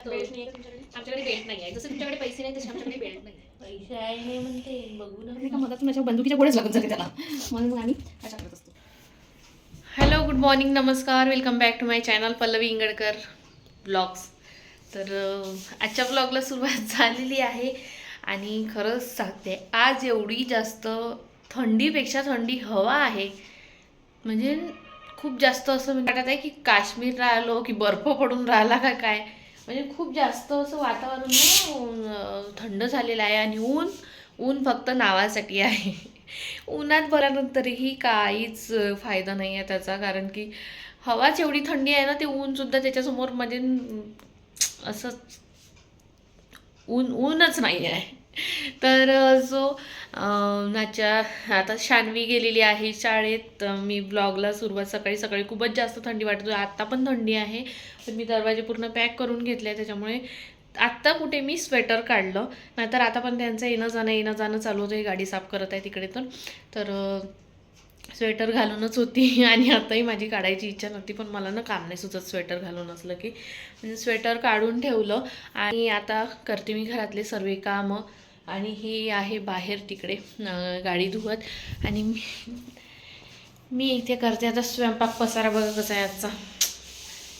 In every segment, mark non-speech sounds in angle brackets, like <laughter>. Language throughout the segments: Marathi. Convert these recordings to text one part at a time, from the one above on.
बेल्ट नाही. आहे तुमच्याकडे आमच्याकडे बेल्ट नाही आहे. जसं तुमच्याकडे पैसे नाही तसे आमच्याकडे बेल्ट नाही पैसे आहे म्हणते. बघू ना. मी का मधातून माझ्या बंदुकीच्या पुढेच लागत जाते त्याला. म्हणून मग आम्ही अशा करत असतो. हॅलो गुड मॉर्निंग नमस्कार. Welcome back to my channel Pallavi Ingadkar blogs तर आजच्या ब्लॉगला सुरुवात <laughs> झालेली आहे. आणि खरंच सांगते आज एवढी जास्त थंडीपेक्षा थंडी हवा आहे. म्हणजे खूप जास्त असं म्हणजे वाटत आहे की काश्मीर राहिलो की बर्फ पडून राहिला का काय? म्हणजे खूप जास्त असं वातावरण ना थंड झालेलं आहे आणि ऊन ऊन फक्त नावासाठी आहे. उन्हात भरानंतरही काहीच फायदा नाही आहे त्याचा कारण की हवाच एवढी थंडी आहे ना ते ऊनसुद्धा त्याच्यासमोर म्हणजे असं ऊन ऊनच नाही आहे. तर सो जो नाच्या आता शानवी गेलेली आहे शाळेत. मी ब्लॉगला सुरुवात सकाळी सकाळी खूपच जास्त थंडी वाटत होती. आत्ता पण थंडी आहे. पण मी दरवाजे पूर्ण पॅक करून घेतले. त्याच्यामुळे आत्ता कुठे मी स्वेटर काढलं. नाहीतर आता पण त्यांचं येणं जाणं येणं जाणं चालू होतं. ही गाडी साफ करत आहे तिकडे तर. तर स्वेटर घालूनच होती. <laughs> आणि आताही माझी काढायची इच्छा नव्हती. पण मला ना काम नाही सुचत स्वेटर घालून असलं की. म्हणजे स्वेटर काढून ठेवलं. आणि आता करते मी घरातले सर्व कामं. आणि हे आहे बाहेर तिकडे गाडी धुवत. आणि मी मी इथे करते आता स्वयंपाक पसारा बघा कसा आहे आजचा.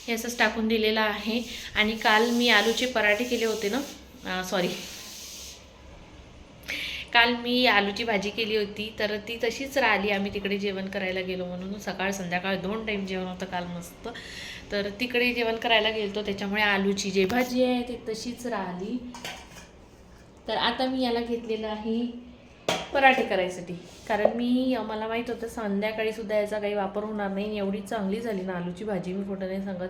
हे असंच टाकून दिलेलं आहे. आणि काल मी आलूचे पराठे केले होते ना? सॉरी काल मी आलूची भाजी केली होती तर ती तशीच राहिली. आम्ही तिकडे जेवण करायला गेलो म्हणून. सकाळ संध्याकाळ दोन टाईम जेवण होतं काल मस्त. तर तिकडे जेवण करायला गेलतो त्याच्यामुळे आलूची जे भाजी आहे ती तशीच राहिली. तर आता मी याला घेतलेलं आहे पराठे करायसाठी. कारण मी मला माहीत होतं संध्याकाळी सुद्धा याचा काही वापर होणार नाही एवढी चांगली झाली ना आलूची भाजी मी खोटं नाही सांगत.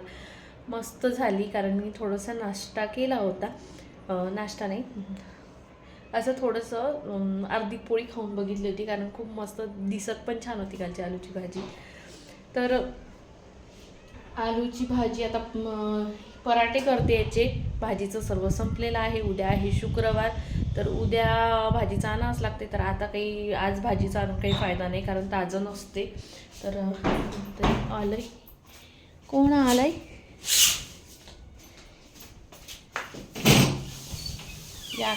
मस्त झाली कारण मी थोडासा नाश्ता केला होता. नाश्ता नाही. असं थोडंसं अर्धी पोळी खाऊन बघितली होती कारण खूप मस्त दिसत पण छान होती कालची आलूची भाजी. तर आलूची भाजी आता पराठे करते याचे. भाजीचं सर्व संपलेलं आहे. उद्या आहे शुक्रवार. तर उद्या भाजीचं आणावंच लागते. तर आता काही आज भाजीचा आणून काही फायदा नाही कारण ताजं नसते. तर आलंय. कोण आलंय? या.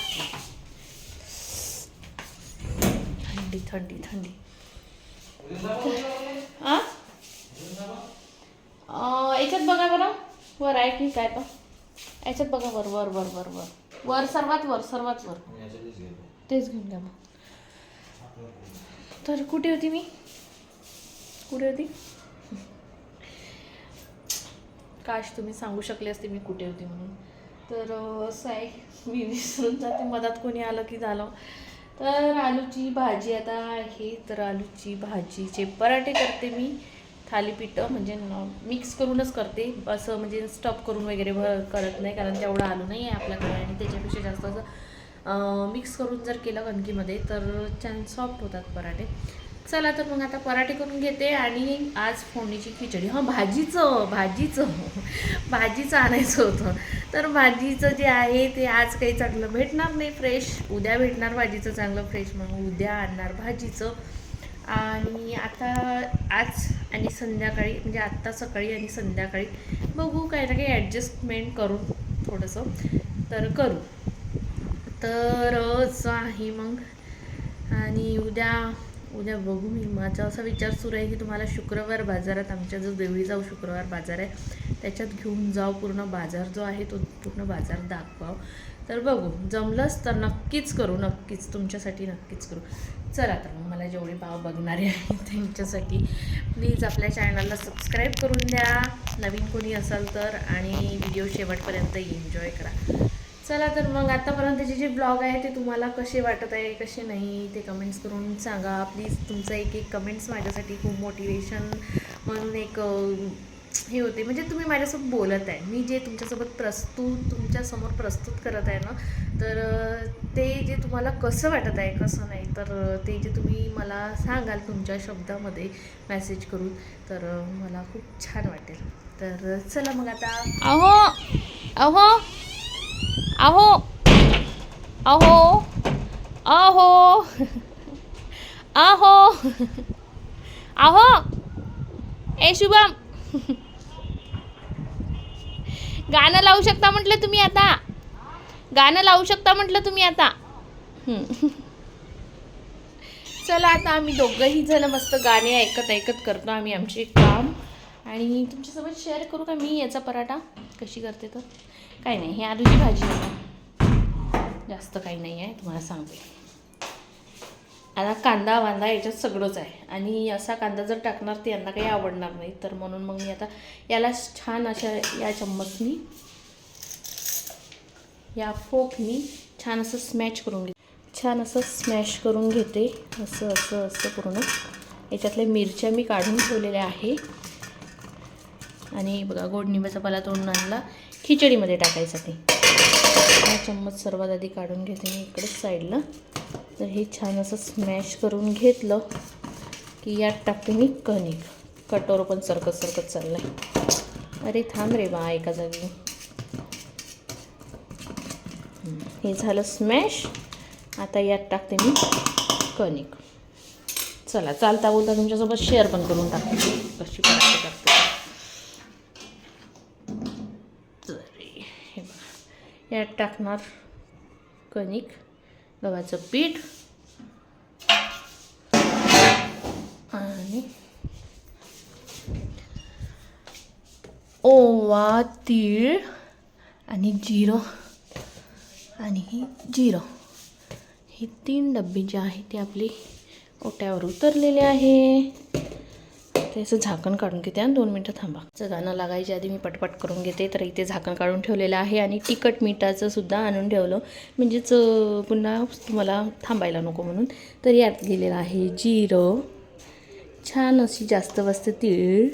थंडी थंडी थंडी. याच्यात बघा बरं वर आहे की काय पण? याच्यात बघा वर वर वर वर वर. वर सर्वात वर सर्वात वर. तेच घेऊन द्या मग. तर कुठे होती मी? कुठे होती? काश तुम्ही सांगू शकले असते मी कुठे होती म्हणून. तर असं आहे. मी विसरून जाते. मधात कोणी आलं की झालं. तर आलूची भाजी आता आहे. तर आलूची भाजीचे पराठे करते मी. थालीपीठं म्हणजे मिक्स करूनच करते. असं म्हणजे स्टफ करून वगैरे भर करत नाही कारण तेवढं आलू नाही आहे आपल्याकडे आणि त्याच्यापेक्षा जास्त असं मिक्स करून जर केलं कणकीमध्ये तर छान सॉफ्ट होतात पराठे. चला तर मग आता पराठे करून घेते आणि आज फोडणीची खिचडी. हां भाजीचं भाजीचं. भाजीचं आणायचं होतं. तर भाजीचं जे आहे ते आज काही चांगलं भेटणार नाही फ्रेश उद्या भेटणार भाजीचं चांगलं फ्रेश मग उद्या आणणार भाजीचं. आणि आता आज आणि संध्याकाळी म्हणजे आत्ता सकाळी आणि संध्याकाळी बघू काही ना काही ॲडजस्टमेंट करून थोडंसं तर करू. तर असं आहे मग. आणि उद्या उद्या बघू मी. माझा असा विचार सुरू आहे की तुम्हाला शुक्रवार बाजारात आमच्या जो देवळी जाऊ शुक्रवार बाजार आहे त्याच्यात घेऊन जाऊ. पूर्ण बाजार जो आहे तो पूर्ण बाजार दाखवाव. तर बघू जमलंच तर नक्कीच करू नक्कीच तुमच्यासाठी नक्कीच करू. चला तर मग मला जेवढे भाव बघणारे आहेत त्यांच्यासाठी प्लीज आपल्या चॅनलला सबस्क्राईब करून द्या. नवीन कोणी असाल तर आणि व्हिडिओ शेवटपर्यंत एन्जॉय करा. चला तर मग आतापर्यंतचे जे ब्लॉग आहे ते तुम्हाला कसे वाटत आहे कसे नाही ते कमेंट्स करून सांगा. प्लीज तुमचं एक एक कमेंट्स माझ्यासाठी खूप मोटिवेशन म्हणून एक हे होते. म्हणजे तुम्ही माझ्यासोबत बोलत आहे. मी जे तुमच्यासोबत प्रस्तुत तुमच्यासमोर प्रस्तुत करत आहे ना तर ते जे तुम्हाला कसं वाटत आहे कसं नाही तर ते जे तुम्ही मला सांगाल तुमच्या शब्दामध्ये मेसेज करून तर मला खूप छान वाटेल. तर चला मग आता. अहो! अहो! अहो! अहो! अहो! अहो! अहो! ए शुभम! गाणं लावू शकता म्हटलं तुम्ही आता. गाणं लावू शकता म्हटलं तुम्ही आता. चला आता आम्ही दोघंही जण मस्त गाणे ऐकत ऐकत करतो आम्ही आमचे काम. आणि तुमच्यासोबत शेअर करू का मी याचा पराठा? कशी करते तर? काही नाही ही आलूची भाजी आहे. जास्त काही नाही आहे तुम्हाला सांगते. आता कांदा वांदा याच्यात सगळंच आहे. आणि असा कांदा जर टाकणार तर यांना काही आवडणार नाही. तर म्हणून मग मी आता याला छान अशा या चम्मचनी या फोकनी छान असं स्मॅच करून घेते. छान असं स्मॅश करून घेते. असं असं असं पूर्ण. याच्यातल्या मिरच्या मी काढून ठेवलेल्या आहे. आणि बघा गोड निंबाचा पाला तोडून आणला. खिचडीमध्ये टाकायसाठी. हा चम्मच सर्वात आधी काढून घेते मी इकडेच साईडला. तर हे छान असं स्मॅश करून घेतलं की यात टाकते मी कणिक. कटोर पण सरकत सरकत चाललं आहे अरे थांब रे बा एका जागी. हे झालं स्मॅश आता यात टाकते मी कणिक. चला चालता बोलता तुमच्यासोबत शेअर पण करून टाकते कशी पराठे करते. यात टाकणार कणिक. गव्हाचं पीठ. आणि ओवा तीळ आणि जिरं आणि जिरं. हे तीन डब्बे जे आहे ते आपले ओट्यावर उतरलेले आहे. त्याचं झाकण काढून घेते. आणि दोन मिनटं थांबा. चं गाणं लागायच्या आधी मी पटपट करून घेते. तर इथे झाकण काढून ठेवलेलं आहे आणि तिखट मिठाचं सुद्धा आणून ठेवलं. म्हणजेच पुन्हा तुम्हाला थांबायला नको म्हणून. तर यात गेलेलं आहे जिरं. छान अशी जास्त वाजते तीळ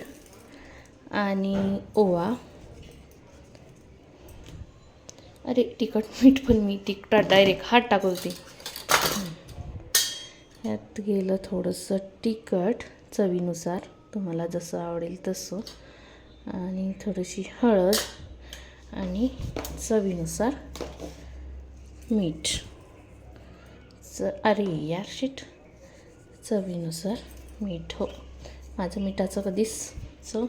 आणि ओवा. अरे तिखट मीठ पण मी तिखटा डायरेक्ट हात टाकवते. यात गेलं थोडंसं तिखट चवीनुसार. तुम्हाला जसं आवडेल तसं. आणि थोडीशी हळद आणि चवीनुसार मीठ. च अरे यार शीट चवीनुसार मीठ. हो. माझं मिठाचं कधीच चव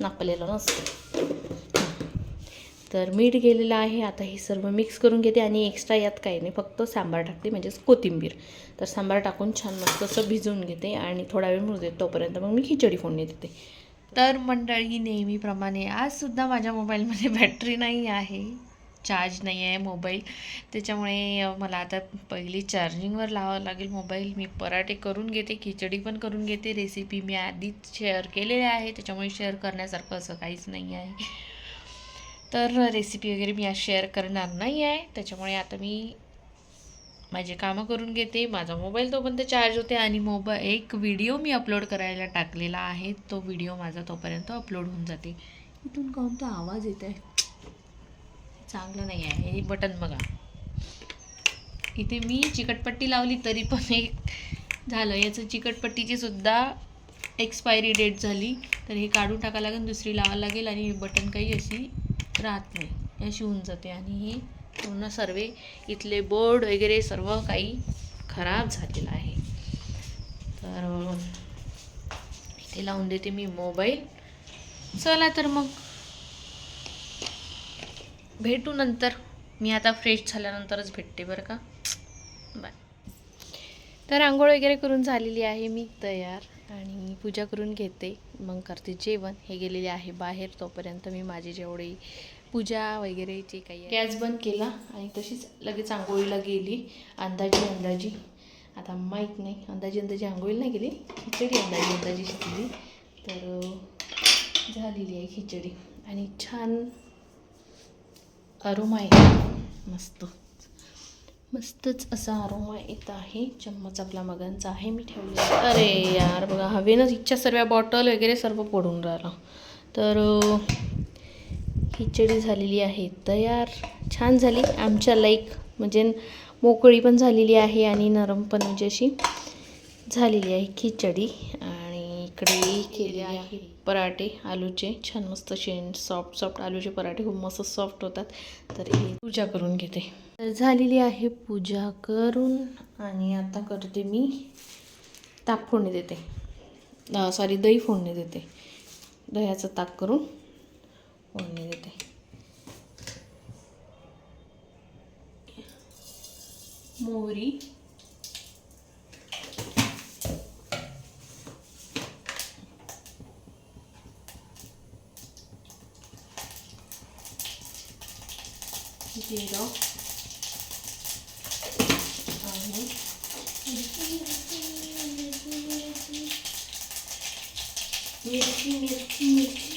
नापलेलं नसतं. तर मीठ गेलेलं आहे. आता हे सर्व मिक्स करून घेते आणि एक्स्ट्रा यात काही नाही. फक्त सांबार टाकते म्हणजेच कोथिंबीर. तर सांबार टाकून छान मस्त असं भिजवून घेते आणि थोडा वेळ मुरते तोपर्यंत. मग मी खिचडी फोडणी देते. तर मंडळी नेहमीप्रमाणे आजसुद्धा माझ्या मोबाईलमध्ये बॅटरी नाही आहे. चार्ज नाही आहे मोबाईल त्याच्यामुळे मला आता पहिली चार्जिंगवर लावावं लागेल मोबाईल मी पराठे करून घेते खिचडी पण करून घेते. रेसिपी मी आधीच शेअर केलेल्या आहे. त्याच्यामुळे शेअर करण्यासारखं असं काहीच नाही आहे. तर रेसिपी वगैरे मी आज शेअर करणार नाही आहे. त्याच्यामुळे आता मी माझे कामं करून घेते. माझा मोबाईल तोपर्यंत चार्ज होते आणि मोबाईल एक व्हिडिओ मी अपलोड करायला टाकलेला आहे. तो व्हिडिओ माझा तोपर्यंत अपलोड होऊन जाते. इथून कोणता आवाज येत आहे? चांगलं नाही आहे. हे बटन बघा. इथे मी चिकटपट्टी लावली तरी पण <laughs> एक झालं. याचं चिकटपट्टीची सुद्धा एक्सपायरी डेट झाली. तर हे काढून टाकावं लागेल दुसरी लावायला लागेल आणि बटन काही अशी राहत नाही. अशी होऊन जाते आणि हे पूर्ण सर्व इथले बोर्ड वगैरे सर्व काही खराब झालेलं आहे. तर इथे लावून देते मी मोबाईल चला तर मग. भेटू नंतर. मी आता फ्रेश झाल्यानंतरच भेटते बरं का. बाय तर आंघोळ वगैरे करून झालेली आहे मी तयार. आणि पूजा करून घेते. मग करते जेवण. हे गेलेले आहे बाहेर. तोपर्यंत मी माझी जेवढी पूजा वगैरे जे काही गॅस बंद केला आणि तशीच लगेच आंघोळीला गेली. अंदाजी अंदाजी. आता माहीत नाही. अंदाजी अंदाजी आंघोळीला नाही गेली. खिचडी अंदाजी अंदाजी शिकली तर झालेली आहे खिचडी. आणि छान अरुमा आहे. मस्त. मस्तच असा अरोमा येत आहे. चम्मच आपला मगांचा आहे. मी ठेवले अरे यार बघा हवेनंच इच्छा सर्व बॉटल वगैरे सर्व पडून राहिलं. तर खिचडी झालेली आहे. तयार छान झाली. आमच्या लाईक म्हणजे मोकळी पण झालेली आहे आणि नरम पण म्हणजे अशी झालेली आहे खिचडी. इकडे केले आहे पराठे आलूचे छान मस्त शेण सॉफ्ट सॉफ्ट आलूचे पराठे खूप मस्त सॉफ्ट होतात. तर हे पूजा करून घेते. तर झालेली आहे पूजा करून आणि आता करते मी ताक फोडणी देते. सॉरी दही फोडणी देते. दह्याचं ताक करून फोडणी देते. मोहरी 뒤에다 다음에 아, 뒤에다 네. 튕겨 튕겨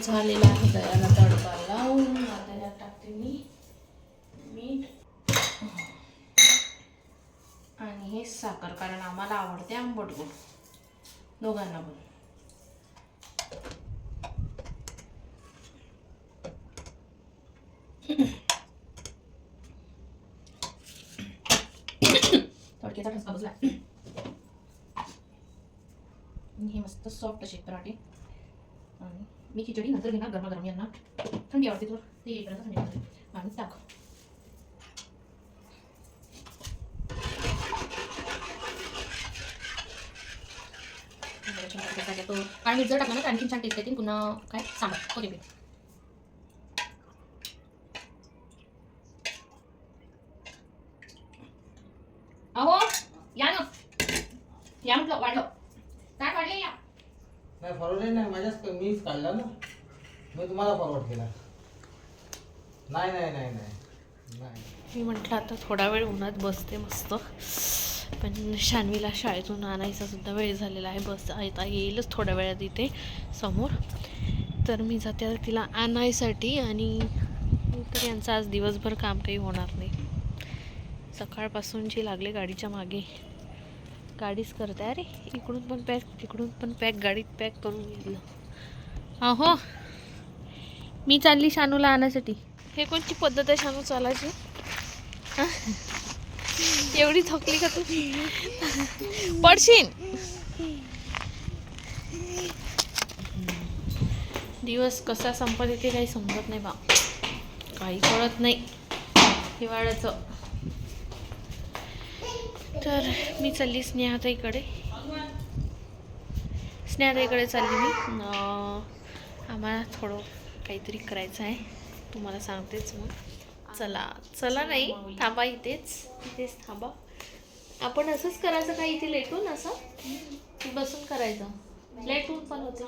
झालेला आहे दह्याला तडका लावून. आता यात टाकते मी मीठ. आणि हे साखर कारण आम्हाला आवडते आंबट गोड दोघांना पण. तडक्याचा ठसका बसला हे मस्त सॉफ्ट असे पराठे. आणि मी खिचडी नंतर घेणार गरमागरम यांना. थंडी आवडते तर. ते येईपर्यंत थंडी आवडते. आणि टाक. आणि जर टाकलं ना तर आणखी छान टेस्ट येतील. पुन्हा काय? सांबार. कोथिंबीर. अहो या ना. या म्हटलं वाढलं. नाही नाही माझ्याच मीच काढला ना. मी तुम्हाला फॉरवर्ड केला. नाही नाही नाही नाही. मी म्हटलं आता थोडा वेळ उन्हात बसते मस्त. पण शानवीला शाळेतून आणायचा सुद्धा वेळ झालेला आहे. बस आता येईलच थोड्या वेळात इथे समोर. तर मी जाते आता तिला आणायसाठी आणि तर यांचं आज दिवसभर काम काही होणार नाही. सकाळपासून जी लागले गाडीच्या मागे. गाडीच करते अरे इकडून पण पॅक तिकडून पण पॅक गाडीत पॅक करून घेतलं. अहो मी चालली शानूला आणण्यासाठी हे कोणची पद्धत आहे शानू चालायची? एवढी थकली का तू? पडशील. दिवस कसा संपत येते काही समजत नाही बा. काही कळत नाही. हिवाळ्याचं. तर मी चालली स्नेहाताईकडे. स्नेहाताईकडे चालली मी. आम्हाला थोडं काहीतरी करायचं आहे. तुम्हाला सांगतेच मग. चला चला नाही थांबा इथेच. इथेच थांबा. आपण असंच करायचं का इथे लेटून असं? बसून करायचं. लेटून पण होते.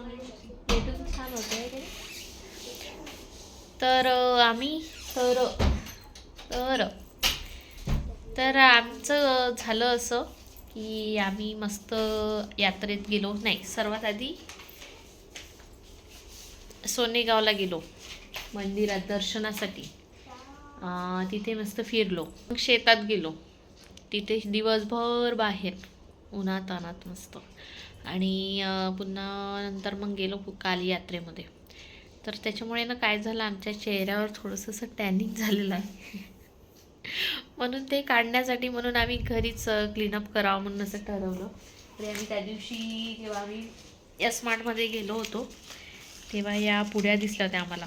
लेटून छान होते आहे तर आम्ही तर तर तर आमचं झालं असं की आम्ही मस्त यात्रेत गेलो. नाही सर्वात आधी सोनेगावला गेलो मंदिरात दर्शनासाठी. तिथे मस्त फिरलो. मग शेतात गेलो. तिथे दिवसभर बाहेर उन्हात अनात मस्त. आणि पुन्हा नंतर मग गेलो काल यात्रेमध्ये. तर त्याच्यामुळे ना काय झालं आमच्या चेहऱ्यावर थोडंसं असं टॅनिंग झालेलं आहे. म्हणून ते काढण्यासाठी म्हणून आम्ही घरीच क्लीनअप करावं म्हणून असं ठरवलं. आणि आम्ही त्या दिवशी जेव्हा आम्ही या स्मार्टमध्ये गेलो होतो तेव्हा या पुड्या दिसल्या होत्या आम्हाला.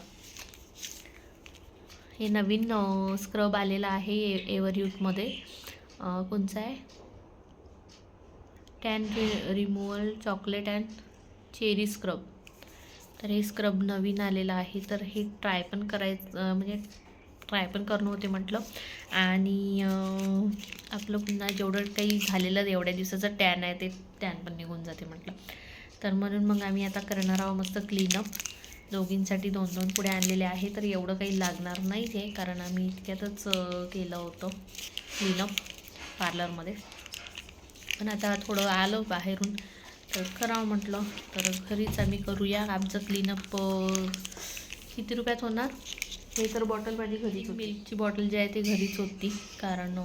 हे नवीन स्क्रब आलेलं आहे ए एवर यूथमध्ये अं, कोणचं आहे? टॅन रि चॉकलेट अँड चेरी स्क्रब तर हे स्क्रब नवीन आलेलं आहे तर हे ट्राय पण करायचं म्हणजे ट्राय पण करणं होते म्हटलं. आणि आपलं पुन्हा जेवढं काही झालेलं एवढ्या दिवसाचं टॅन आहे ते टॅन पण निघून जाते म्हटलं. तर म्हणून मग आम्ही आता करणार आहोत मस्त क्लीनअप दोघींसाठी दोन दोन पुढे आणलेले आहे तर एवढं काही लागणार नाही ते कारण आम्ही इतक्यातच केलं होतं क्लीनअप पार्लरमध्ये पण आता थोडं आलो बाहेरून तर करावं म्हटलं. तर घरीच आम्ही करूया. आमचं क्लीनअप किती रुपयात होणार? हे तर बॉटल माझी घरीच होती. मिल्कची बॉटल जी आहे ती घरीच होती. कारण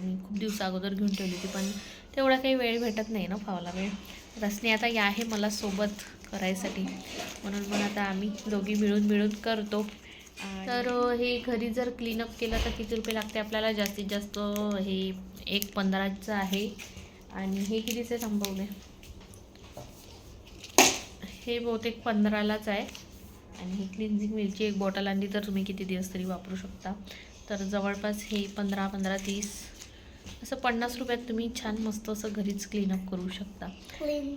मी खूप दिवस अगोदर घेऊन ठेवली होती पण तेवढा काही वेळ भेटत नाही ना फावला वेळ. रसने आता या आहे मला सोबत करायसाठी. म्हणून मग आता आम्ही दोघी मिळून मिळून करतो. तर हे घरी जर क्लीनअप केलं तर किती रुपये लागते आपल्याला? जास्तीत जास्त हे एक पंधराचं आहे. आणि हे कितीचे थांबवले हे बहुतेक पंधरालाच आहे. आणि ही क्लिन्झिंग मिलची एक बॉटल आणली तर तुम्ही किती दिवस तरी वापरू शकता. तर जवळपास हे पंधरा पंधरा तीस असं पन्नास रुपयात तुम्ही छान मस्त असं घरीच क्लीनअप करू शकता.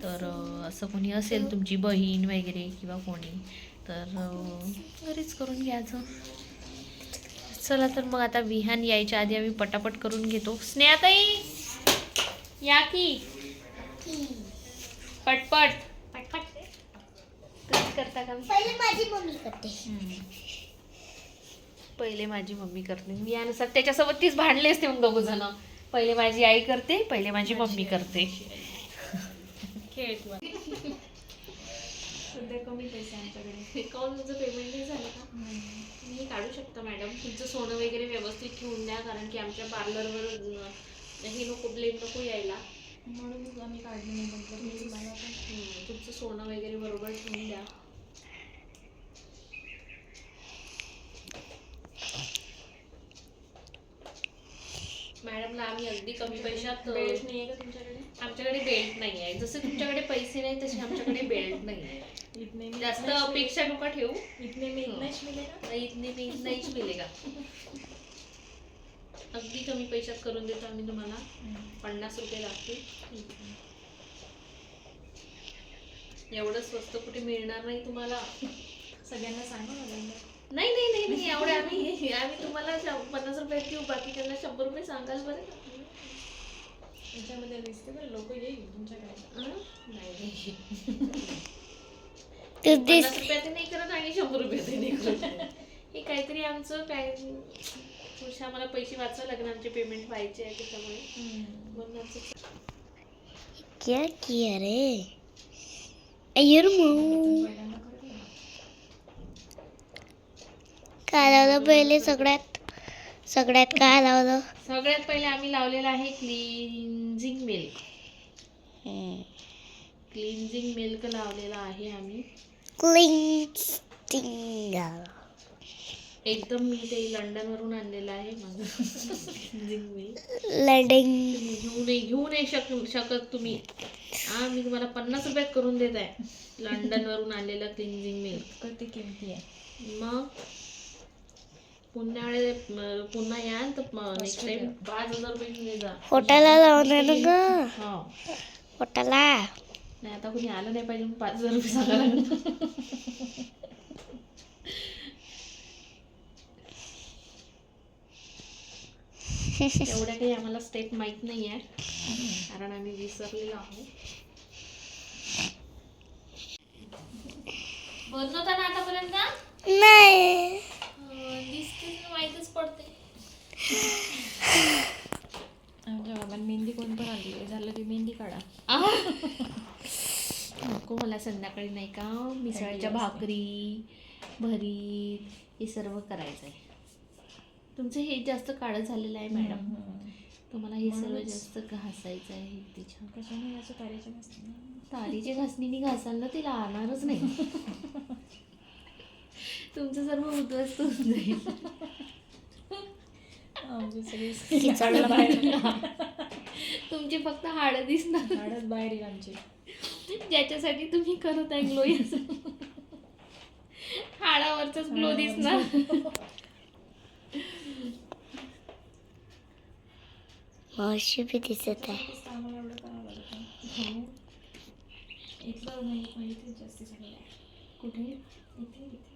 तर असं कोणी असेल तुमची बहीण वगैरे किंवा कोणी तर घरीच करून घ्यायचं चला तर मग आता विहान यायच्या आधी आम्ही पटापट करून घेतो. स्नेहाताई! या की. पटपट. करता का पहिले माझी मम्मी करते. पहिले माझी मम्मी करते. मी यानुसार त्याच्यासोबत तीच भांडले असते मग दोघ जण. पहिले माझी आई करते पहिले माझी मम्मी करते. सध्या कमी पैसे आमच्याकडे. काऊन तुमचं पेमेंट नाही झालं का? तुम्ही काढू शकता मॅडम तुमचं सोनं वगैरे व्यवस्थित ठेवून द्या कारण की आमच्या पार्लरवर हे नको ब्लेम नको यायला. म्हणून आम्ही काढले नाही म्हटलं. तुमचं सोनं वगैरे बरोबर ठेवून द्या. मॅडमला आम्ही अगदी कमी पैशात बेल्ट नाही आहे का तुमच्याकडे? आमच्याकडे बेल्ट नाही आहे जसे तुमच्याकडे पैसे नाही तसे आमच्याकडे बेल्ट नाही आहे इतने में जास्त इतना ही अपेक्षा नका ठेवू. इतने में इतना ही मिलेगा नाही इतने मी नाहीच मिळेगा अगदी कमी पैशात करून देतो आम्ही तुम्हाला. पन्नास रुपये लागतील. एवढं स्वस्त कुठे मिळणार नाही तुम्हाला? सगळ्यांना सांगा मला नाही नाही नाही नाही एवढे <laughs> आम्ही आम्ही तुम्हाला शं- पन्नास रुपये देऊ बाकी त्यांना शंभर रुपये सांगाल बरं याच्यामध्ये दिसते बरं लोक येईल तुमच्याकडे. हं? नाही नाही. तू पन्नास रुपयाचे नाही करत आणि शंभर रुपयाचे नाही करत. <laughs> हे काहीतरी आमचं काय थोडेसे आम्हाला पैसे वाचावं लागणार आमचे पेमेंट व्हायचे आहे त्याच्यामुळे. म्हणून आमचं क्या किया रे? अय्यर मऊ. काय लावलं पहिले सगळ्यात सगळ्यात काय लावलं सगळ्यात पहिले आम्ही लावलेलं आहे क्लिन्झिंग मिल्क क्लिन्झिंग मिल्क लावलेला आहे आम्ही. क्लिंग एकदम मी ते लंडन वरून आणलेलं आहे माझं. क्लिन्झिंग मिल्क लडिंग तुम्ही घेऊ नाही घेऊ नाही शक शकत तुम्ही. हा मी तुम्हाला पन्नास रुपयात करून देत आहे. लंडन वरून आणलेलं क्लिन्झिंग मिल्क किती किमती आहे? मग पुन्हा वेळे- पुन्हा याल तर नेक्स्ट टाइम पाच हजार रुपये ये जा. पोटाला लावणार ना ग. हा. पोटाला नाही आता कोणी आलं नाही पाहिजे पाच हजार रुपये सांगा लागणार एवढ्या काही आम्हाला स्टेप माहीत नाही आहे कारण आम्ही विसरलेलो आहोत. बनवता ना आतापर्यंत? नाही. दिसते माहितच पडते आमच्या बाबांनी मेहंदी कोण पण आणली झालं की मेहंदी काढा. नको मला संध्याकाळी नाही का? मिसळच्या भाकरी भरीत हे सर्व करायचं आहे तुमचं हे जास्त काळं झालेलं आहे मॅडम. तुम्हाला हे सर्व जास्त घासायचं आहे तिच्या कशाने याचं करायचं नसतं तारीच्या घासणीने घासाल ना ते लागणारच नाही. <laughs> तुमचं सर्व उद्ध्वस्त होऊन जाईल. आमची सगळी <laughs> किचडला बाहेर. तुमची फक्त हाडं दिसणार. झाडच बाहेर येईल आमची. ज्याच्यासाठी तुम्ही करत आहे ग्लो हाडावरचाच ग्लो दिसणार. मावशी बी दिसत आहे. हो. इथलं नाही माहिती जास्त चांगलं आहे. कुठे? इथे इथे.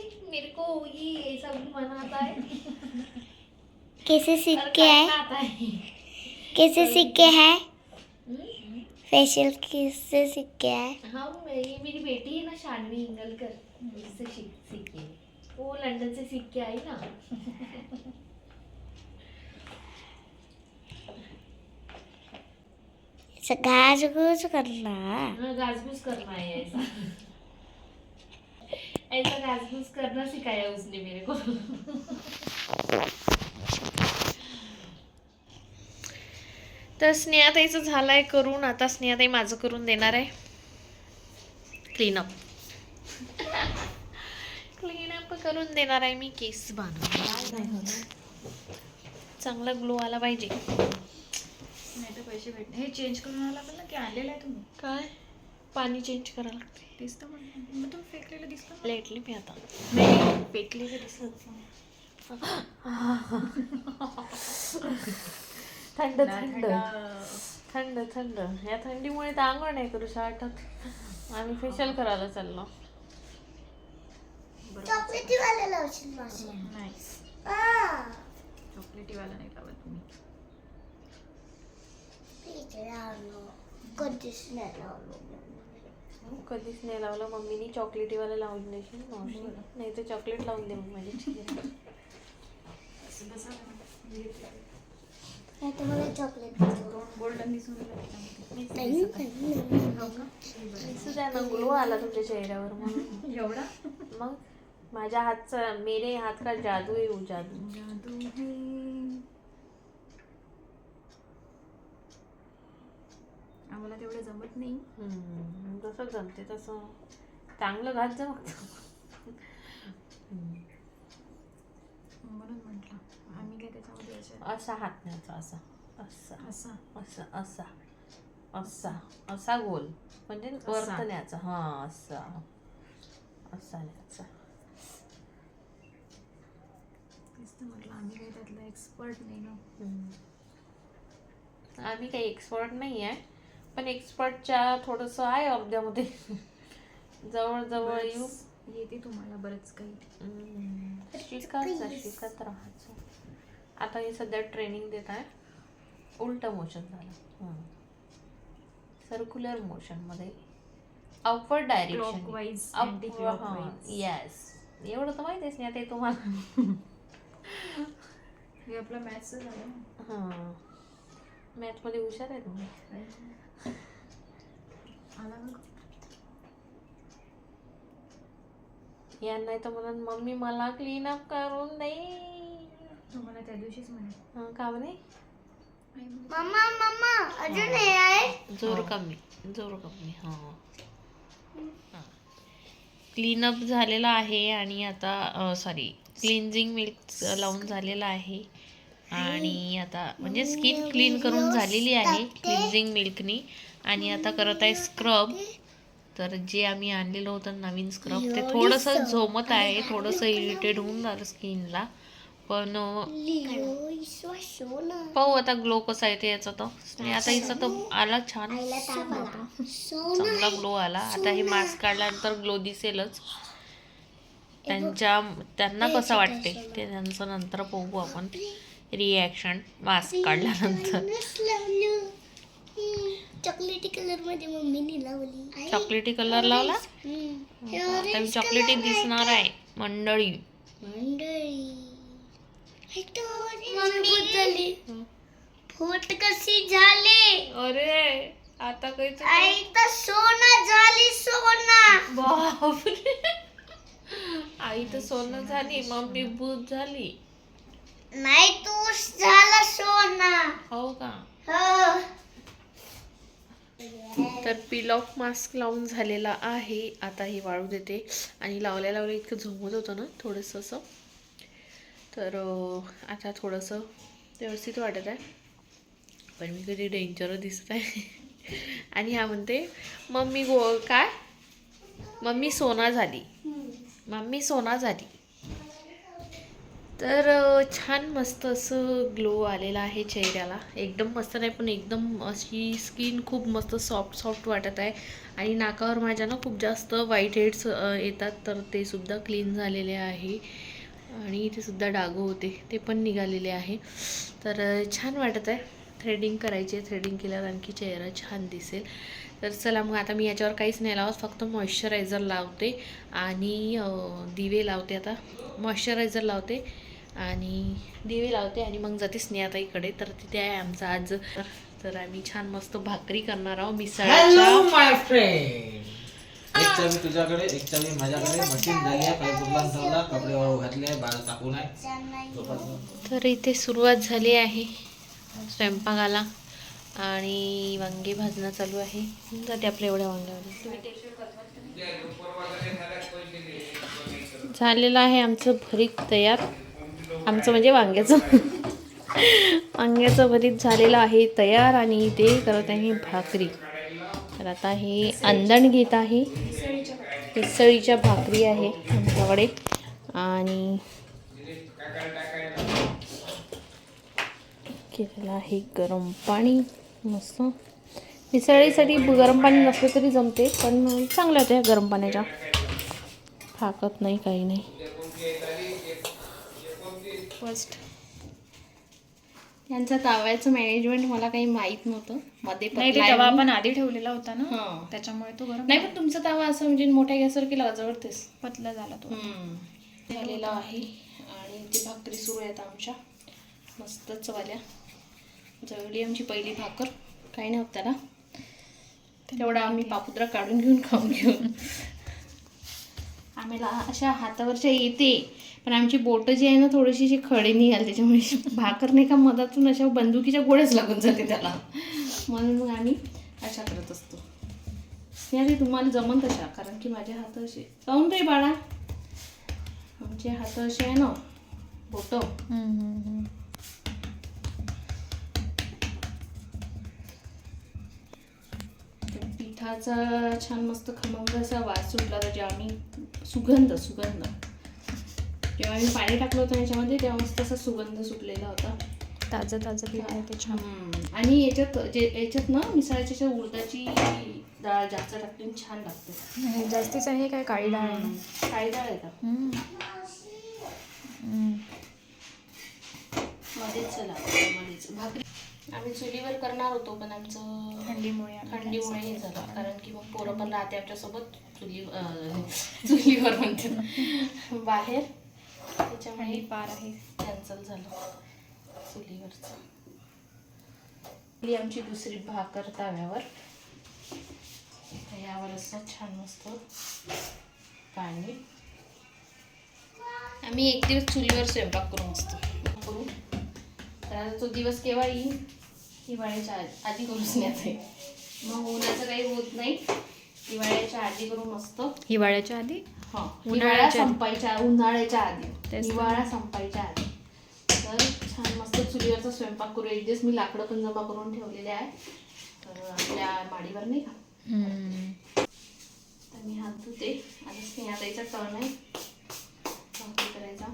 मेरे को ये सब बनाता है। कैसे सीख और के है। कैसे सीख के है? फेशियल किससे सीख के है हाँ मैं ये मेरी बेटी है ना शानवी इंगलकर। उससे सीख सीखी। वो लंदन से सीख के आई ना। गाज गुज करना? हाँ, गाजगूज करना है ऐसा। ऐसा गाजगूज करना सिखाया उसने मेरे को। तर स्नेहाताईचं झालं आहे करून आता स्नेहाताई माझं करून देणार आहे. क्लीनअप क्लीनअप करून देणार आहे मी केस बांधून. चांगला ग्लो आला पाहिजे. नाही तर पैसे भेट हे चेंज करून आला पण ना की आलेलं आहे तुम्ही. काय? पाणी चेंज करायला लागते तेच तर म्हणलं मग तुम्ही फेकलेलं दिसलं ना? लेटली मी आता. नाही फेकलेलं दिसलं थंड थंड. थंड. थंड थंड. या थंडीमुळे तर आंघोळ नाही करू वाटत आम्ही फेशियल करायला चाललो. चॉकलेटी वाला लावशील माझी नाही आ, चॉकलेटीवाला नाही लावत तुम्ही. लावलो नाही लावलो. कधीच नाही लावलं. मम्मीनी चॉकलेटीवाला लावून देशील मावशी. नाही तर चॉकलेट लावून दे मग माझी चेहऱ्यावर. असं बसा ना. नाही तर मला चॉकलेट गोल्डन दिसून द्या ना ग्लो आला तुमच्या चेहऱ्यावर म्हणून एवढा? मग? माझ्या हातचा मेरे हात का जादू आहे वो जादू. जादू आम्हाला तेवढं जमत नाही. जसं जमते तसं. चांगलं घात जा फक्त म्हणून म्हटलं आम्ही काय त्याच्यामध्ये अशा असा हात न्यायचा असा. असा. असा. असा असा. असा. असा गोल. म्हणजे वरत न्यायचा. हा असा. असा न्यायचा. तेच तर म्हटलं आम्ही काही त्यातला एक्सपर्ट नाही ना. आम्ही काही एक्सपर्ट नाही आहे पण एक्सपर्टच्या थोडंसं आहे अर्ध्यामध्ये <laughs> जवळ जवळ येऊ. येते तुम्हाला बरंच काही. शिकायचं शिकत राहायचं. आता हे सध्या ट्रेनिंग देत आहे. उलट मोशन झालं. सर्क्युलर मोशनमध्ये अपवर्ड डायरेक्शन anti-clockwise. येस एवढं तर माहितीच नाही आता हे तुम्हाला. हे आपलं मॅथचं झालं. हां. मॅथमध्ये हुशार आहे तुम्ही. यांना नाही तर म्हणून मम्मी मला क्लीन अप करून दे. तुम्हाला त्या दिवशीच म्हणे. हं, का म्हणे? मम्मा मम्मा अजून हे आहे? जोर कमी जोर कमी हां. क्लीनअप झालेला आहे आणि आता सॉरी क्लिन्झिंग मिल्क लावून झालेलं आहे. आणि आता म्हणजे स्किन क्लीन करून झालेली आहे क्लिन्झिंग मिल्कनी आणि आता करत आहे स्क्रब तर जे आम्ही आणलेलं होतं नवीन स्क्रब ते थोडंसं झोमत आहे. थोडंसं इरिटेट होऊन झालं स्किनला पण पाहू आता ग्लो कसा येते याचा तर आणि आता हिचा तर आला छान. चांगला ग्लो आला. आता हे मास्क काढल्यानंतर ग्लो दिसेलच. त्यांच्या त्यांना कसं वाटते? ते त्यांचं नंतर बघू आपण. रिॲक्शन मास्क काढल्यानंतर. चॉकलेटी कलरमध्ये मम्मीने लावली. चॉकलेटी कलर लावला? हे आता चॉकलेटी आहे दिसणार आहे. मंडळी. मंडळी. फूट कशी झाली? अरे आता काही आई तर सोना झाली सोना. बापरे. आई तर सोनं झाली मम्मी भूत झाली. नाही तूच झाला सोना. हो का? हो. तर पिल ऑफ मास्क लावून झालेला आहे. आता हे वाळू देते. आणि लावल्या लावल्या इतकं झोमत होतं ना थोडंसं असं. तर आता थोडंसं व्यवस्थित वाटत आहे. पण मी कधी डेंजर दिसत आहे. <laughs> आणि हा म्हणते मम्मी गो काय? मम्मी सोना झाली. मम्मी सोना झाली. तर छान मस्त असं ग्लो आलेला आहे चेहऱ्याला. एकदम मस्त नाही पण एकदम अशी स्किन खूप मस्त सॉफ्ट सॉफ्ट वाटत आहे. आणि नाकावर माझ्या ना खूप जास्त व्हाईट हेड्स येतात तर ते सुद्धा क्लीन झालेले आहे. आणि ते सुद्धा डागं होते ते पण निघालेले आहे. तर छान वाटत आहे. थ्रेडिंग करायची आहे थ्रेडिंग केल्यावर आणखी चेहरा छान दिसेल. तर चला मग आता मी याच्यावर काहीच नाही लावत फक्त मॉइश्चरायझर लावते. आणि दिवे लावते आता. मॉइश्चरायझर लावते. आणि दिवे लावते आणि मग जाते स्नेहाताईकडे. तर तिथे आहे आमचं आज. तर आम्ही छान मस्त भाकरी करणार आहोत हॅलो माय फ्रेंड एक चावी तुझ्याकडे एक चावी माझ्याकडे मशीन झाली आहे. उचलून ठेवला कपडे वाळू घातले बाहेर टाकून आहे. तर इथे सुरुवात झाली आहे स्वयंपाकाला. आणि वांगे भाजणं चालू आहे. जाते आपल्या एवढ्या वांग्यावर झालेलं आहे आमचं भरीत तयार. आमचं म्हणजे वांग्याचं. वांग्याचं भरीत झालेलं आहे तयार आणि ते करत आहे भाकरी. तर आता हे अंदण घेत आहे. मिसळीच्या भाकरी आहे आमच्याकडे. आणि केलेलं आहे गरम पाणी. मस्त. मिसळीसाठी गरम पाणी नसलं तरी जमते पण चांगल्या होत्या गरम पाण्याच्या. थाकत नाही काही नाही. फर्स्ट त्यांचं ताव्याचं मॅनेजमेंट मला काही माहीत नव्हतं. मध्ये नाही ते पतला तवा आहे आपण आधी ठेवलेला होता ना? हां. त्याच्यामुळे तो गरम नाही पण तुमचा तवा असं म्हणजे मोठ्या गॅसवर केला जवळतेस पतला झाला तो. झालेला आहे. आणि ते भाकरी सुरू आहेत आमच्या. मस्तच वाल्या. जळली आमची पहिली भाकर. काही नव्हतं त्याला. तेवढा आम्ही पापुद्रा काढून घेऊन खाऊन घेऊन <laughs> आम्हाला अशा हातावरच्या येते पण आमची बोटं जी आहे ना थोडीशी जी खडे निघाली त्याच्यामुळे भाकर नाही का मधातून अशा बंदुकीच्या गोळ्याच लागून जाते त्याला. म्हणून मग आम्ही अशा करत असतो. स्नेहा तुम्हाला जमन तशा कारण की माझे हात असे काऊन रे बाळा. आमचे हात असे आहे ना बोट. पिठाचा छान मस्त खमंग असा वास सुटला त्याच्या आम्ही सुगंध सुगंध. जेव्हा आम्ही पाणी टाकलं होतं याच्यामध्ये तेव्हा मस्त असा सुगंध सुटलेला होता. ताजं ताजं पीठ आहे ते छान हम्म. आणि याच्यात जे याच्यात ना मिसळाच्या उडदाची डाळ जास्त टाकली छान लागते. जास्तीच आहे काय? काळी डाळ आहे काळी डाळ आहे का. मध्येच चला मध्येच. भाकरी आम्ही चुलीवर करणार होतो पण आमचं थंडीमुळे थंडीमुळे हे झालं. कारण की मग पोरं पण राहते आमच्यासोबत चुली <laughs> चुलीवर म्हणते. बाहेर त्याच्यामुळे पार आहे. कॅन्सल झालं. चुलीवरचं. ही आमची दुसरी भाकर ताव्यावर. यावर असं छान मस्त पाणी. आम्ही एक दिवस चुलीवर स्वयंपाक करू मस्त करू. तर आता तो दिवस केव्हा येईल? हिवाळ्याच्या आधी करूच नाही. मग उन्हाचं काही होत नाही. हिवाळ्याच्या आधी करू मस्त. हिवाळ्याच्या आधी? हा. उन्हाळ्याच्या आधी. संपायच्या उन्हाळ्याच्या आधी. तेच. हिवाळा संपायच्या आधी. तर छान मस्त चुलीवरचा स्वयंपाक करू. एक दिवस मी लाकडं पण जमा करून ठेवलेले आहे तर आपल्या माडीवर नाही का? तर मी हात धुते. आता स्नेहाताईचा टर्न आहे. भाकरी करायचा.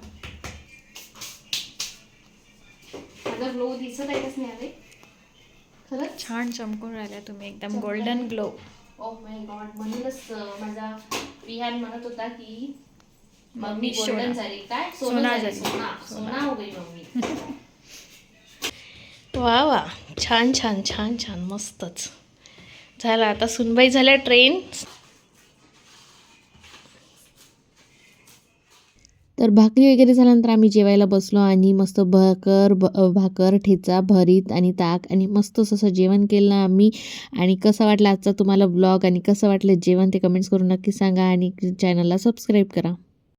माझा ग्लो दिसत आहे का स्नेहाताई? खरंच? छान चमकून राहिल्या तुम्ही. एकदम golden glow oh my god म्हणूनच माझा विहान म्हणत होता की मम्मी गोल्डन. झाली काय? सोना झाली. झाली. सोना. सोना हो गई मम्मी. <laughs> वा वा. छान छान छान छान. मस्तच. झालं आता सुनबाई झाल्या ट्रेन तर भाकरी वगैरे झाल्यानंतर आम्ही जेवायला बसलो आणि मस्त भाकर भ भाकर ठेचा भरीत आणि ताक आणि मस्त असं जेवण केलं आम्ही. आणि कसं वाटलं आजचा तुम्हाला ब्लॉग आणि कसं वाटलं जेवण ते कमेंट्स करून नक्की सांगा आणि चॅनलला सबस्क्राईब करा.